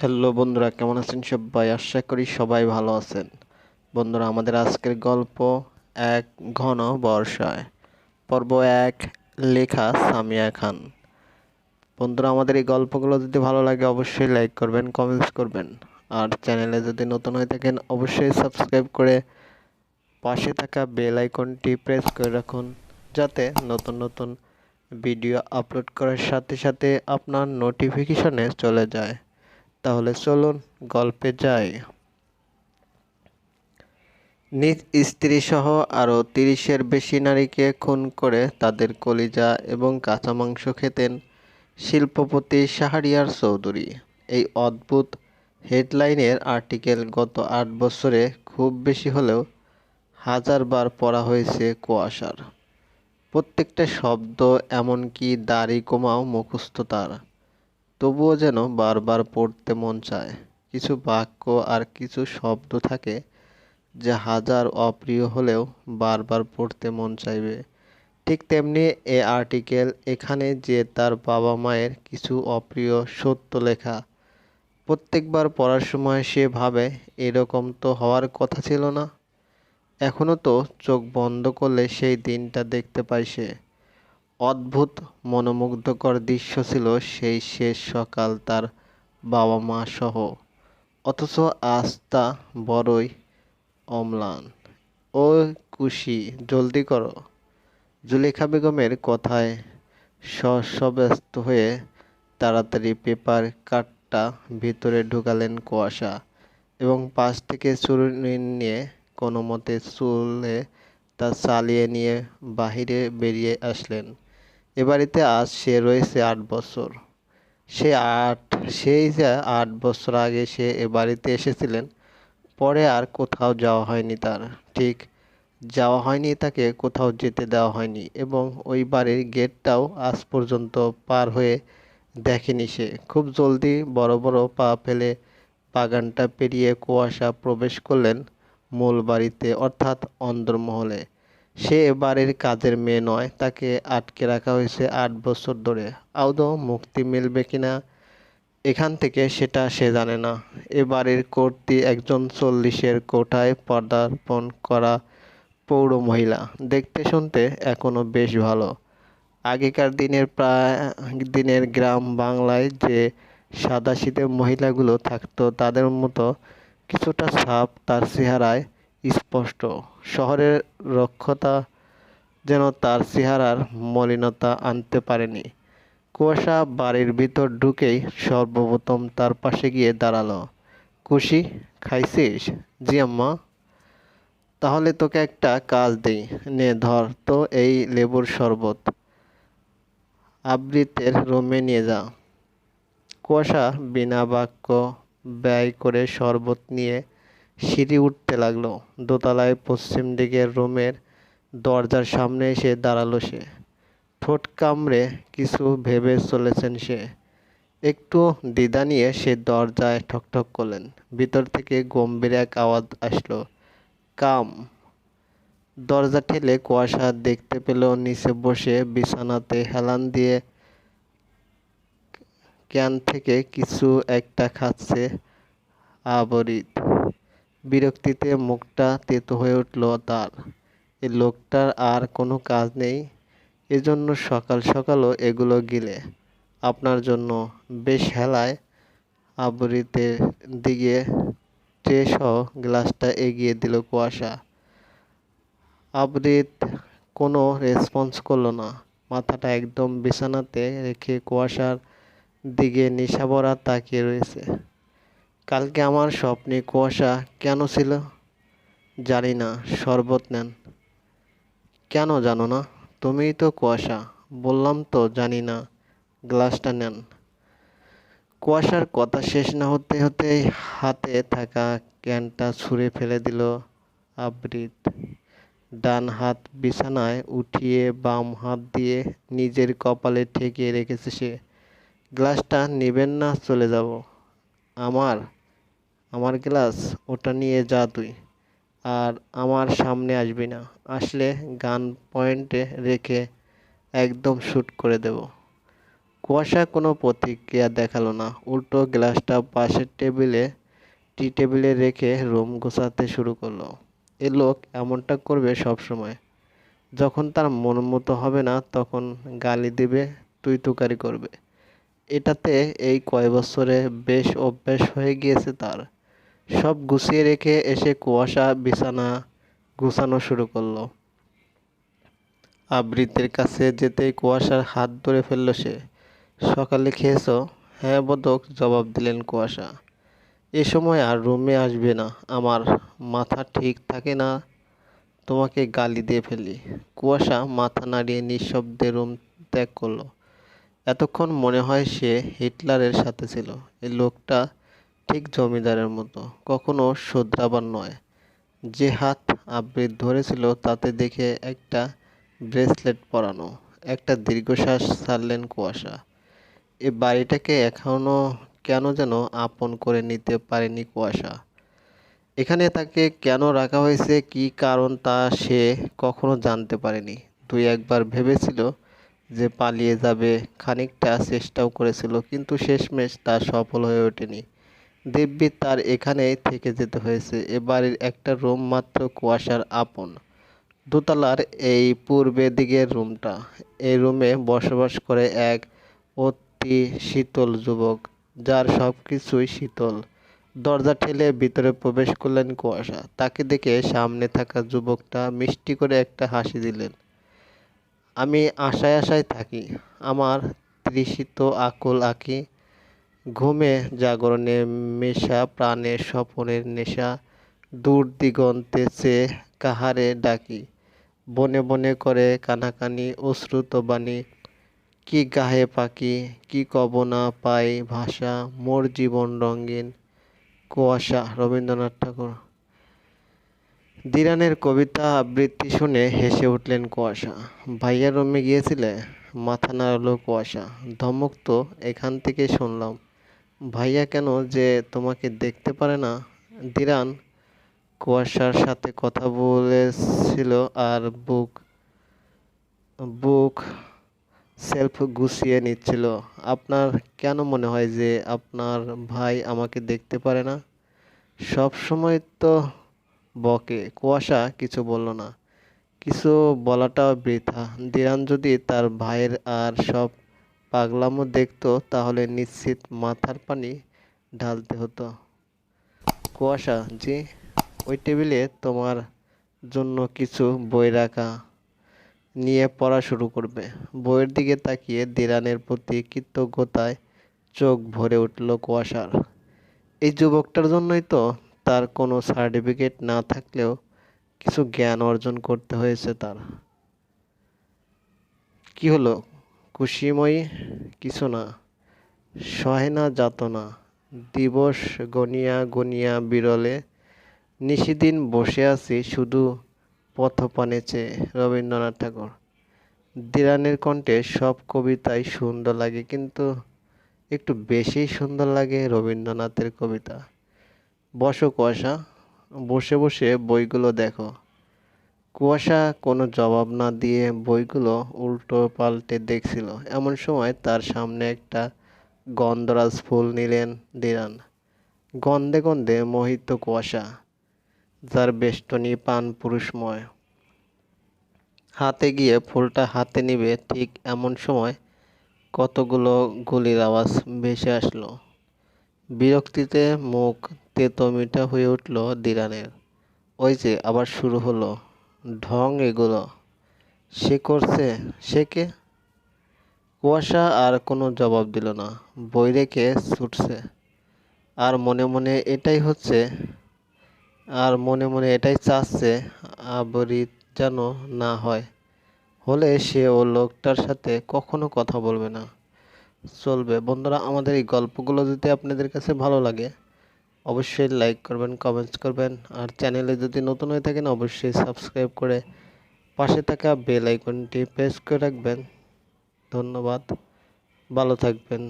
Hello বন্ধুরা, কেমন আছেন সবাই? আশা করি সবাই ভালো আছেন। বন্ধুরা, আমাদের আজকের গল্প এক ঘন বর্ষায়। পর্ব এক, লেখা সামিয়া খান। বন্ধুরা, আমাদের এই গল্পগুলো যদি ভালো লাগে, অবশ্যই লাইক করবেন কমেন্টস করবেন। আর চ্যানেলে যদি নতুন হয়ে থাকেন, অবশ্যই সাবস্ক্রাইব করে পাশে থাকা বেল আইকনটি প্রেস করে রাখুন, যাতে নতুন নতুন ভিডিও আপলোড করার সাথে সাথে আপনার নোটিফিকেশনে চলে যায়। তাহলে চলুন গল্পে যাই। নিজ স্ত্রী সহ আরও তিরিশের বেশি নারীকে খুন করে তাদের কলিজা এবং কাঁচা মাংস খেতেন শিল্পপতি শাহরিয়ার চৌধুরী। এই অদ্ভুত হেডলাইনের আর্টিকেল গত আট বছরে খুব বেশি হলেও হাজারবার পড়া হয়েছে কুয়াশার। প্রত্যেকটা শব্দ এমনকি দাড়ি কমাও মুখস্থ তার। তবুও যেন বারবার পড়তে মন চায়। কিছু বাক্য আর কিছু শব্দ থাকে যা হাজার অপ্রিয় হলেও বারবার পড়তে মন চাইবে। ঠিক তেমনি এ আর্টিকেল এখানে যে তার বাবা মায়ের কিছু অপ্রিয় সত্য লেখা। প্রত্যেকবার পড়ার সময় সে ভাবে, এরকম তো হওয়ার কথা ছিল না। এখনও তো চোখ বন্ধ করলে সেই দিনটা দেখতে পায় সে। অদ্ভুত মনোমুগ্ধকর দৃশ্য ছিল সেই শেষ সকাল তার বাবা মা সহ। অথচ আজ তা বড়ই অম্লান। ও খুশি জলদি করো। জুলেখা বেগমের কথায় সব্যস্ত হয়ে তাড়াতাড়ি পেপার কাটটা ভিতরে ঢুকালেন কুয়াশা এবং পাশ থেকে চুরুনি নিয়ে কোনো মতে চুলে তা চালিয়ে নিয়ে বাহিরে বেরিয়ে আসলেন। এ বাড়িতে আজ সে রয়েছে আট বছর। সে আট, সেই যে আট বছর আগে সে এ বাড়িতে এসেছিলেন, পরে আর কোথাও যাওয়া হয়নি তার। ঠিক, যাওয়া হয়নি তাকে কোথাও যেতে দেওয়া হয়নি এবং ওই বাড়ির গেটটাও আজ পর্যন্ত পার হয়ে দেখেনি সে। খুব জলদি বড় বড় পা ফেলে বাগানটা পেরিয়ে কুয়াশা প্রবেশ করলেন মূল বাড়িতে, অর্থাৎ অন্দরমহলে। সে বাড়ির কাজের মেয়ে নয়, তাকে আটকে রাখা হয়েছে আট বছর ধরে। আদৌ মুক্তি মিলবে কিনা এখান থেকে সেটা সে জানে না। এ বাড়ির কর্তৃ একজন চল্লিশের কোঠায় পদার্পণ করা পৌর মহিলা। দেখতে শুনতে এখনও বেশ ভালো। আগেকার দিনের প্রায়, দিনের গ্রাম বাংলায় যে সাদাশীতে মহিলাগুলো থাকতো, তাদের মতো কিছুটা ছাপ তার চেহারায় স্পষ্ট। শহরের রক্ষতা যেন তার চেহারার মলিনতা আনতে পারেনি। কুয়াশা বাড়ির ভিতর ঢুকেই সর্বপ্রথম তার পাশে গিয়ে দাঁড়াল। খুশি? খাইছিস? জি আম্মা। তাহলে তোকে একটা কাজ দিই। নে, ধর, তো এই লেবুর শরবত। আবৃতের রুমে নিয়ে যা। কুয়াশা বিনা বাক্য ব্যয় করে শরবত নিয়ে সিঁড়ি উঠতে লাগল। দোতলায় পশ্চিম দিকের রুমের দরজার সামনে এসে দাঁড়াল সে। ঠোঁট কামড়ে কিছু ভেবে চলেছেন সে। একটু দ্বিধা নিয়ে সে দরজায় ঠকঠক করলেন। ভিতর থেকে গম্ভীর এক আওয়াজ আসলো। কাম। দরজা ঠেলে কুয়াশা দেখতে পেল। নিচে বসে বিছানাতে হেলান দিয়ে ক্যান থেকে কিছু একটা খাচ্ছে আবরিত। বিরক্তিতে মুখটা তেতো হয়ে উঠল তার। এ লোকটার আর কোনো কাজ নেই। এজন্য সকাল সকালও এগুলো গিলে। আপনার জন্য বেশ হেলায় আবৃতের দিকে ট্রে গ্লাসটা এগিয়ে দিল কুয়াশা। আবৃত কোনো রেসপন্স করল না। মাথাটা একদম বিছানাতে রেখে কুয়াশার দিকে নিশাভরা তাকিয়ে রয়েছে। কালকে আমার স্বপ্নে কুয়াশা কেন ছিল? জানি না, শরবত নেন। কেন জানো না? তুমিই তো কুয়াশা, বললাম তো জানি না, গ্লাসটা নেন। কুয়াশার কথা শেষ না হতে হতেই হাতে থাকা ক্যানটা ছুঁড়ে ফেলে দিল আবৃত। ডান হাত বিছানায় উঠিয়ে বাম হাত দিয়ে নিজের কপালে ঠেকিয়ে রেখেছে সে। গ্লাসটা নেবেন না, চলে যাব। আমার আমার গ্লাস, ওটা নিয়ে যা তুই। আর আমার সামনে আসবি না। আসলে গান পয়েন্টে রেখে একদম শ্যুট করে দেব। কুয়াশা কোনো প্রতিক্রিয়া দেখাল না। উল্টো গ্লাসটা পাশের টেবিলে, টি টেবিলে রেখে রুম গোছাতে শুরু করল। এ লোক এমনটা করবে সব সময় যখন তার মন মতো হবে না, তখন গালি দেবে, তুই তুকারি করবে। এটাতে এই কয় বছরে বেশ অভ্যাস হয়ে গিয়েছে তার। সব গুছিয়ে রেখে এসে কুয়াশা, বিছানা গুছানো শুরু করল। আবৃতের কাছে যেতেই কুয়াশার হাত ধরে ফেলল সে। সকালে খেয়েছো? হ্যাঁ বদক জবাব দিলেন কুয়াশা। এ সময় আর রুমে আসবে না। আমার মাথা ঠিক থাকে না। তোমাকে গালি দিয়ে ফেলি। কুয়াশা মাথা নাড়িয়ে নিঃশব্দে রুম ত্যাগ করল। এতক্ষণ মনে হয় সে হিটলারের সাথে ছিল। এই লোকটা ঠিক জমিদারের মতো, কখনো শোধরাবার নয়। যে হাত আবৃত ধরেছিল তাতে দেখে একটা ব্রেসলেট পরানো, একটা দীর্ঘশ্বাস ছাড়লেন কুয়াশা। এ বাড়িটাকে এখনও কেন যেন আপন করে নিতে পারেনি কুয়াশা? এখানে তাকে কেন রাখা হয়েছে, কী কারণ তা সে কখনো জানতে পারেনি। দুই একবার ভেবেছিল যে পালিয়ে যাবে, খানিকটা চেষ্টাও করেছিল, কিন্তু শেষমেশ তা সফল হয়ে ওঠেনি। দিব্যি তার এখানেই থেকে যেতে হয়েছে। এ বাড়ির একটা রুম মাত্র কুয়াশার আপন। দোতলার এই পূর্বে দিকের রুমটা এই রুমে বসবাস করে এক অতি শীতল যুবক, যার সব কিছুই শীতল। দরজা ঠেলে ভিতরে প্রবেশ করলেন কুয়াশা। তাকে দেখে সামনে থাকা যুবকটা মিষ্টি করে একটা হাসি দিলেন, আমি আশায় আশায় থাকি। আমার তৃষিত আকুল আঁকি ঘুমে জাগরণে মেশা প্রাণের স্বপনের নেশা, দূর দিগন্তে চেয়ে কাহারে ডাকি। বনে বনে করে কানাকানি, অশ্রুত বাণী, কি গাহে পাখি, কি কব না পাই ভাষা, মোর জীবন রঙিন কুয়াশা। রবীন্দ্রনাথ ঠাকুর। দিরানের কবিতা আবৃত্তি শুনে হেসে উঠলেন কুয়াশা। ভাইয়া রুমে গিয়েছিলে? মাথা নাড়ালো কুয়াশা। ধমক তো এখান থেকে শুনলাম। ভাইয়া কেন যে তোমাকে দেখতে পারে না? দিরান কুয়াশার সাথে কথা বলেছিল আর বুক বুক সেলফ গুছিয়ে নিচ্ছিল। আপনার কেন মনে হয় যে আপনার ভাই আমাকে দেখতে পারে না? সব সময় তো বকে, কুয়াশা কিছু বলল না। কিছু বলাটাও বৃথা। দিরান যদি তার ভাইয়ের আর সব পাগলামো দেখতো, তাহলে নিশ্চিত মাথার পানি ঢালতে হতো। কুয়াশা, জি, ওই টেবিলে তোমার জন্য কিছু বই রাখা নিয়ে পড়া শুরু করবে। বইয়ের দিকে তাকিয়ে দিরানের প্রতি কৃতজ্ঞতায় চোখ ভরে উঠল কুয়াশার। এই যুবকটার জন্যই তো তার কোনো সার্টিফিকেট না থাকলেও কিছু জ্ঞান অর্জন করতে হয়েছে তার। কি হলো? খুশিময়ী কিছু না সহে না যাতনা, দিবস গনিয়া গনিয়া বিরলে, নিশিদিন বসে আছি শুধু পথপানে চেয়ে, রবীন্দ্রনাথ ঠাকুর। দিরানের কণ্ঠে সব কবিতাই সুন্দর লাগে, কিন্তু একটু বেশি সুন্দর লাগে রবীন্দ্রনাথের কবিতা। বসো কুয়াশা, বসে বসে বইগুলো দেখো। কুয়াশা কোনো জবাব না দিয়ে বইগুলো উল্টো পাল্টে দেখছিল। এমন সময় তার সামনে একটা গন্ধরাজ ফুল নিলেন দিরান। গন্ধে গন্ধে মোহিত কুয়াশা, যার বেষ্টনী পান পুরুষময়। হাতে গিয়ে ফুলটা হাতে নিবে ঠিক এমন সময় কতগুলো গুলির আওয়াজ ভেসে আসলো। বিরক্তিতে মুখ তেতো মিঠা হয়ে উঠল দিরানের। ওই যে আবার শুরু হলো। ঢং এগুলো। সে করছে, সে কে? কুয়াশা আর কোনো জবাব দিল না। বই রেখে ছুটছে। আর মনে মনে এটাই হচ্ছে, আর মনে মনে এটাই চাচ্ছে, আবরিত যেন না হয়। হলে সে ও লোকটার সাথে কখনো কথা বলবে না। চলবে। বন্ধুরা, আমাদের এই গল্পগুলো যদি আপনাদের কাছে ভালো লাগে অবশ্যই লাইক করবেন কমেন্টস করবেন। আর চ্যানেলে যদি নতুন হয়ে থাকেন, অবশ্যই সাবস্ক্রাইব করে পাশে থাকা বেল আইকনটি প্রেস করে রাখবেন। ধন্যবাদ। ভালো থাকবেন।